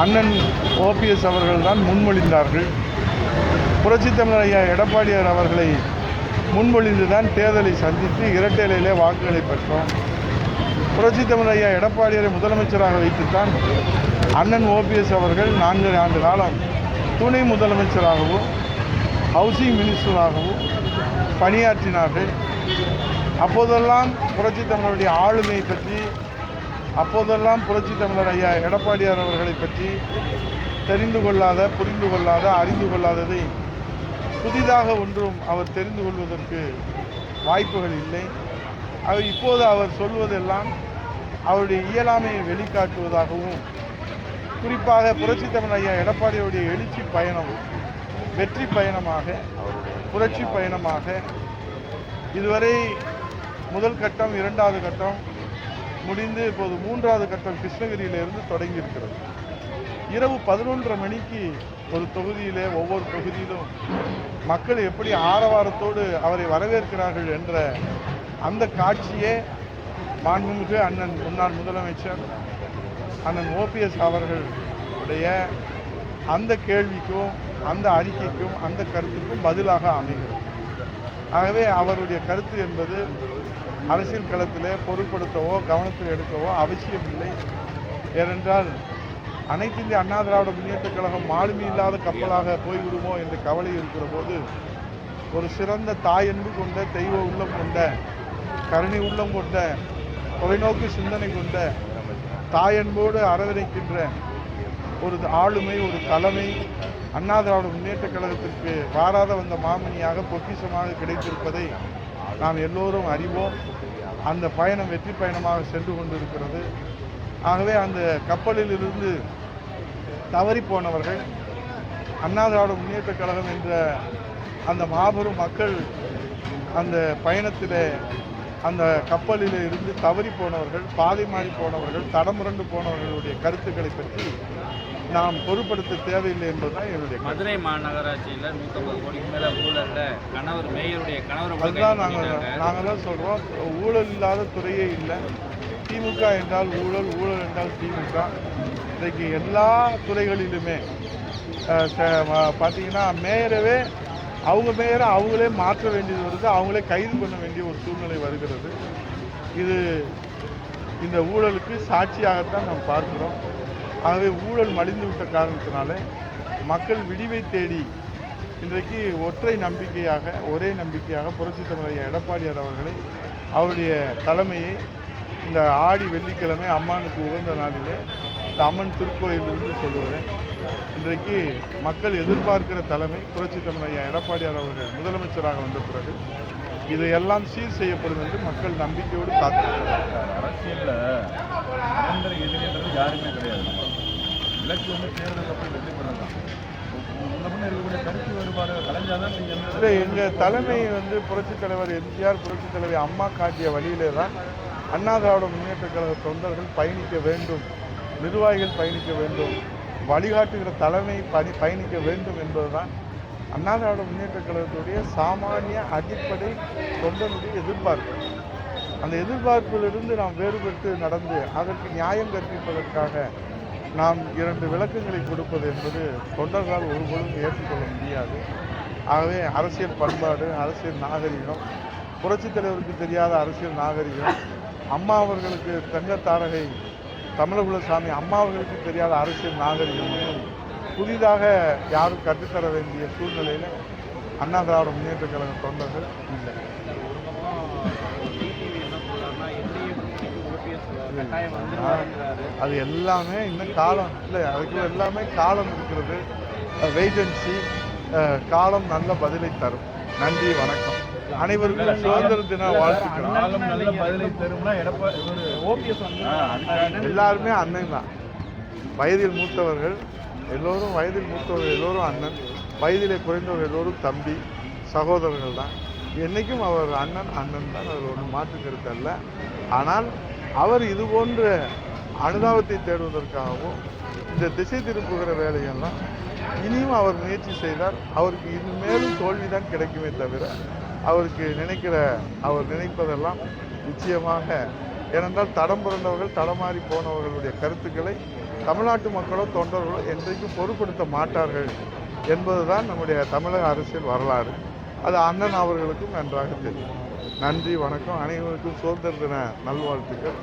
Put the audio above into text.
அண்ணன் ஓபிஎஸ் அவர்கள் தான் முன்மொழிந்தார்கள். புரட்சி தமிழர் ஐயா எடப்பாடியார் அவர்களை முன்மொழிந்து தான் தேர்தலை சந்தித்து இரட்டையிலே வாக்குகளை பெற்றோம். புரட்சித் தமிழர் ஐயா எடப்பாடியாரை முதலமைச்சராக வைத்துத்தான் அண்ணன் ஓபிஎஸ் அவர்கள் நான்கு ஆண்டு காலம் துணை முதலமைச்சராகவும் ஹவுசிங் மினிஸ்டராகவும் பணியாற்றினார்கள். அப்போதெல்லாம் புரட்சி தமிழருடைய ஆளுமை பற்றி அப்போதெல்லாம் புரட்சி தமிழர் ஐயா எடப்பாடியார் அவர்களை பற்றி தெரிந்து கொள்ளாத புரிந்து கொள்ளாத அறிந்து கொள்ளாததை புதிதாக ஒன்றும் அவர் தெரிந்து கொள்வதற்கு வாய்ப்புகள் இல்லை. அவர் இப்போது அவர் சொல்வதெல்லாம் அவருடைய இயலாமையை வெளிக்காட்டுவதாகவும் குறிப்பாக புரட்சி தமிழ் ஐயா எடப்பாடியுடைய எழுச்சி பயணம் வெற்றி பயணமாக புரட்சி பயணமாக இதுவரை முதல் கட்டம் இரண்டாவது கட்டம் முடிந்து இப்போது மூன்றாவது கட்டம் கிருஷ்ணகிரியிலிருந்து தொடங்கி இருக்கிறது இரவு பதினொன்றரை மணிக்கு ஒரு தொகுதியிலே ஒவ்வொரு தொகுதியிலும் மக்கள் எப்படி ஆரவாரத்தோடு அவரை வரவேற்கிறார்கள் என்ற அந்த காட்சியே மாண்புமிகு அண்ணன் முன்னாள் முதலமைச்சர் அண்ணன் ஓபிஎஸ் அவர்களுடைய அந்த கேள்விக்கும் அந்த அறிக்கைக்கும் அந்த கருத்துக்கும் பதிலாக அமைகிறது. ஆகவே அவருடைய கருத்து என்பது அரசியல் களத்திலே பொருட்படுத்தவோ கவனத்தில் எடுக்கவோ அவசியம் இல்லை ஏனென்றால் அனைத்து இந்திய அண்ணா திராவிட முன்னேற்ற கழகம் மாலுமி இல்லாத கப்பலாக போய்விடுமோ என்ற கவலை இருக்கிற போது ஒரு சிறந்த தாயன்பு கொண்ட தெய்வ உள்ளம் கொண்ட கருணை உள்ளம் கொண்ட தொலைநோக்கு சிந்தனை கொண்ட தாயன்போடு அரவணைக்கின்ற ஒரு ஆளுமை ஒரு தலைமை அண்ணா திராவிட முன்னேற்ற கழகத்திற்கு வாராத வந்த மாமணியாக பொக்கிஷமாக கிடைத்திருப்பதை நாம் எல்லோரும் அறிவோம். அந்த பயணம் வெற்றி பயணமாக சென்று கொண்டிருக்கிறது. ஆகவே அந்த கப்பலில் இருந்து தவறி போனவர்கள் அண்ணா திராவிட முன்னேற்ற கழகம் என்ற அந்த மாபெரும் மக்கள் அந்த பயணத்தில் அந்த கப்பலில் இருந்து தவறி போனவர்கள் பாதை மாறி போனவர்கள் தடமுரண்டு போனவர்களுடைய கருத்துக்களை பற்றி நாம் பொருட்படுத்த தேவையில்லை என்பதுதான் என்னுடைய. மதுரை மாநகராட்சியில் நூற்றம்பது கோடிக்கு மேலே ஊழல்ல கணவர் மேயருடைய கணவர் அதுதான் நாங்கள் நாங்கள் தான் சொல்கிறோம் ஊழல் இல்லாத துறையே இல்லை. திமுக என்றால் ஊழல் ஊழல் என்றால் திமுக. இன்றைக்கு எல்லா துறைகளிலுமே பார்த்தீங்கன்னா மேயரவே அவங்க மேயரை அவங்களே மாற்ற வேண்டியது வருது. அவங்களே கைது பண்ண வேண்டிய ஒரு சூழ்நிலை வருகிறது. இது இந்த ஊழலுக்கு சாட்சியாகத்தான் நாம் பார்க்கிறோம். ஆகவே ஊழல் மலிந்து விட்ட காரணத்தினால மக்கள் விடிவை தேடி இன்றைக்கு ஒற்றை நம்பிக்கையாக ஒரே நம்பிக்கையாக புரட்சி தமிழக எடப்பாடியார் அவர்களை அவருடைய தலைமையை இந்த ஆடி வெள்ளிக்கிழமை அம்மானுக்கு உகந்த நாளிலே இந்த அம்மன் திருக்கோயிலிருந்து சொல்லுவேன் இன்றைக்கு மக்கள் எதிர்பார்க்கிற தலைமை புரட்சி தமிழக எடப்பாடியார் அவர்கள் முதலமைச்சராக வந்த பிறகு இதையெல்லாம் சீர் செய்யப்படும் என்று மக்கள் நம்பிக்கையோடு காத்திருக்கிறார்கள். அரசியல்ல நிரந்தர எதிரின்றது யாருமே கிடையாது. இலக்கு வந்து தேர்தலில் போய் வெற்றி பண்ணலாம் இல்லை எங்கள் தலைமை வந்து புரட்சித் தலைவர் எம்ஜிஆர் புரட்சித் தலைவர் அம்மா காட்டிய வழியிலே தான் அண்ணா திராவிட முன்னேற்ற கழக தொண்டர்கள் பயணிக்க வேண்டும் நிர்வாகிகள் பயணிக்க வேண்டும் வழிகாட்டுகிற தலைமை பணி பயணிக்க வேண்டும் என்பதுதான் அண்ணா திராவிட முன்னேற்ற கழகத்துடைய சாமானிய அடிப்படை தொண்டனுடைய எதிர்பார்ப்பு. அந்த எதிர்பார்ப்பிலிருந்து நாம் வேறுபட்டு நடந்து அதற்கு நியாயம் கற்பிப்பதற்காக நாம் இரண்டு விளக்கங்களை கொடுப்பது என்பது தொண்டர்களால் ஒருபொழுதும் ஏற்றுக்கொள்ள முடியாது. ஆகவே அரசியல் பண்பாடு அரசியல் நாகரிகம் புரட்சித் தலைவருக்கு தெரியாத அரசியல் நாகரிகம் அம்மா அவர்களுக்கு தங்க தாரகை தமிழகுலசாமி அம்மா அவர்களுக்கு தெரியாத அரசியல் நாகரிகம் புதிதாக யாரும் கற்றுத்தர வேண்டிய சூழ்நிலையில் அண்ணா திராவிட முன்னேற்ற கழக தொண்டர்கள் இல்லை. அது எல்லாமே இன்னும் காலம் இல்லை. அதுக்குள்ள எல்லாமே காலம் இருக்கிறது. வெயிட் அண்ட் சி காலம் நல்ல பதிலை தரும். நன்றி வணக்கம். அனைவருக்கும் சுதந்திர தின வாழ்த்துக்கள். எல்லாருமே அண்ணன் தான். வயதில் மூத்தவர்கள் எல்லோரும் வயதில் மூத்தவர்கள் எல்லோரும் அண்ணன் வயதிலே குறைந்தவர்கள் எல்லோரும் தம்பி சகோதரர்கள் தான் என்றைக்கும் அவர் அண்ணன் அண்ணன் தான் அதில் ஒன்றும் மாற்று கருத்து அல்ல. ஆனால் அவர் இது போன்ற அனுதாபத்தை தேடுவதற்காகவும் இந்த திசை திருப்புகிற வேலையெல்லாம் இனியும் அவர் முயற்சி செய்தால் அவருக்கு இது மேலும் தோல்விதான் கிடைக்குமே தவிர அவருக்கு நினைக்கிற அவர் நினைப்பதெல்லாம் நிச்சயமாக ஏனென்றால் தடம் பிறந்தவர்கள் தடமாறி போனவர்களுடைய கருத்துக்களை தமிழ்நாட்டு மக்களோ தொண்டர்களோ என்றைக்கும் பொருட்படுத்த மாட்டார்கள் என்பதுதான் நம்முடைய தமிழக அரசியல் வரலாறு. அது அண்ணன் அவர்களுக்கும் நன்றாக தெரியும். நன்றி வணக்கம். அனைவருக்கும் சுதந்திர தின நல்வாழ்த்துக்கள்.